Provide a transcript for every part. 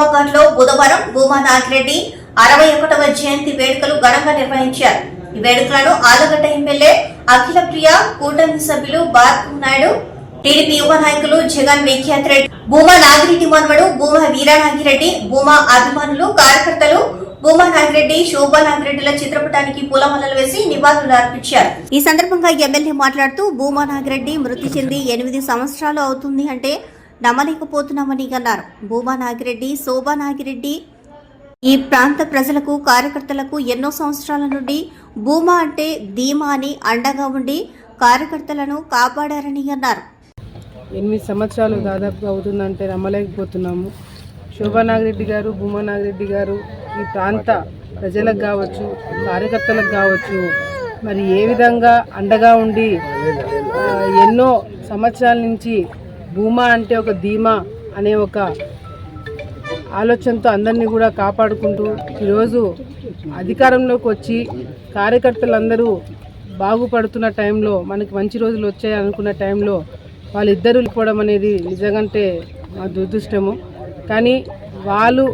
భూమాఘాట్ బుధవారం భూమా నాగిరెడ్డి అరవై ఒకటవ జయంతి వేడుకలు ఘనంగా నిర్వహించారు. ఈ వేడుకలను ఆలగడ్డ ఎమ్మెల్యే అఖిల ప్రియ కూటమి సభ్యులు భార్గవ్ నాయుడు టీడీపీ యువ నాయకులు జగన్ విఖ్యాత్ రెడ్డి భూమా నాగిరెడ్డి మనవడు భూమా వీరానాగిరెడ్డి భూమా అభిమానులు కార్యకర్తలు భూమా నాగిరెడ్డి శోభా నాగిరెడ్డిల చిత్రపటానికి పూలమాలలు వేసి నివాళులు అర్పించారు. ఈ సందర్భంగా ఎమ్మెల్యే మాట్లాడుతూ భూమా నాగిరెడ్డి మృతి చెంది ఎనిమిది సంవత్సరాలు అవుతుంది అంటే నమ్మలేకపోతున్నామని అన్నారు. భూమా నాగిరెడ్డి శోభా నాగిరెడ్డి ఈ ప్రాంత ప్రజలకు కార్యకర్తలకు ఎన్నో సంవత్సరాల నుండి భూమా అంటే ధీమా అని అండగా ఉండి కార్యకర్తలను కాపాడారని అన్నారు. ఎనిమిది సంవత్సరాలు దాదాపుగా అవుతుందంటే నమ్మలేకపోతున్నాము. శోభా నాగిరెడ్డి గారు భూమా నాగిరెడ్డి గారు ఈ ప్రాంత ప్రజలకు కావచ్చు కార్యకర్తలకు కావచ్చు మరి ఏ విధంగా అండగా ఉండి ఎన్నో సంవత్సరాల నుంచి భూమా అంటే ఒక ధీమా అనే ఒక ఆలోచనతో అందరినీ కూడా కాపాడుకుంటూ ఈరోజు అధికారంలోకి వచ్చి కార్యకర్తలందరూ బాగుపడుతున్న టైంలో మనకి మంచి రోజులు వచ్చాయి అనుకున్న టైంలో వాళ్ళిద్దరూ వెళ్ళిపోవడం అనేది నిజంగంటే మా దురదృష్టము. కానీ వాళ్ళు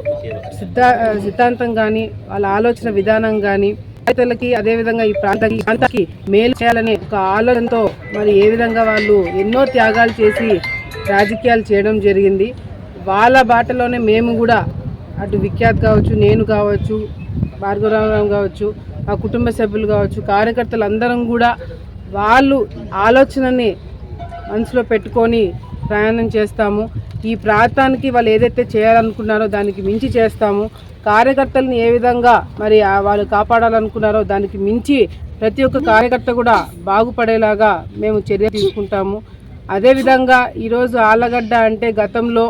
సిద్ధా సిద్ధాంతం కానీ వాళ్ళ ఆలోచన విధానం కానీ రైతులకి అదేవిధంగా ఈ ప్రాంతానికి ప్రాంతానికి మేలు చేయాలనే ఒక ఆలోచనతో మరి ఏ విధంగా వాళ్ళు ఎన్నో త్యాగాలు చేసి రాజకీయాలు చేయడం జరిగింది. వాళ్ళ బాటలోనే మేము కూడా అటు విఖ్యాత్ కావచ్చు నేను కావచ్చు భార్గవరామరావు కావచ్చు మా కుటుంబ సభ్యులు కావచ్చు కార్యకర్తలు అందరం కూడా వాళ్ళు ఆలోచనని మనసులో పెట్టుకొని ప్రయాణం చేస్తాము. ఈ ప్రాంతానికి వాళ్ళు ఏదైతే చేయాలనుకున్నారో దానికి మించి చేస్తాము. కార్యకర్తలను ఏ విధంగా మరి వాళ్ళు కాపాడాలనుకున్నారో దానికి మించి ప్రతి ఒక్క కార్యకర్త కూడా బాగుపడేలాగా మేము చర్య తీసుకుంటాము. అదేవిధంగా ఈరోజు ఆలగడ్డ అంటే గతంలో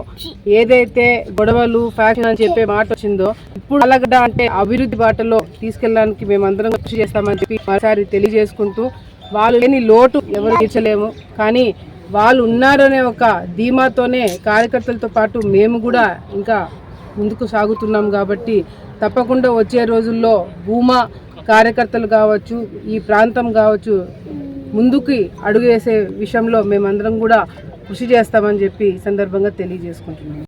ఏదైతే గొడవలు ఫ్యాక్షన్ అని చెప్పే మాట వచ్చిందో ఇప్పుడు ఆలగడ్డ అంటే అభివృద్ధి బాటలో తీసుకెళ్ళడానికి మేమందరం కృషి చేస్తామని చెప్పి మరోసారి తెలియజేసుకుంటూ వాళ్ళు లేని లోటు ఎవరు తీర్చలేము. కానీ వాళ్ళు ఉన్నారనే ఒక ధీమాతోనే కార్యకర్తలతో పాటు మేము కూడా ఇంకా ముందుకు సాగుతున్నాం కాబట్టి తప్పకుండా వచ్చే రోజుల్లో భూమా కార్యకర్తలు కావచ్చు ఈ ప్రాంతం కావచ్చు ముందుకి అడుగు వేసే విషయంలో మేమందరం కూడా కృషి చేస్తామని చెప్పి ఈ సందర్భంగా తెలియజేసుకుంటున్నాం.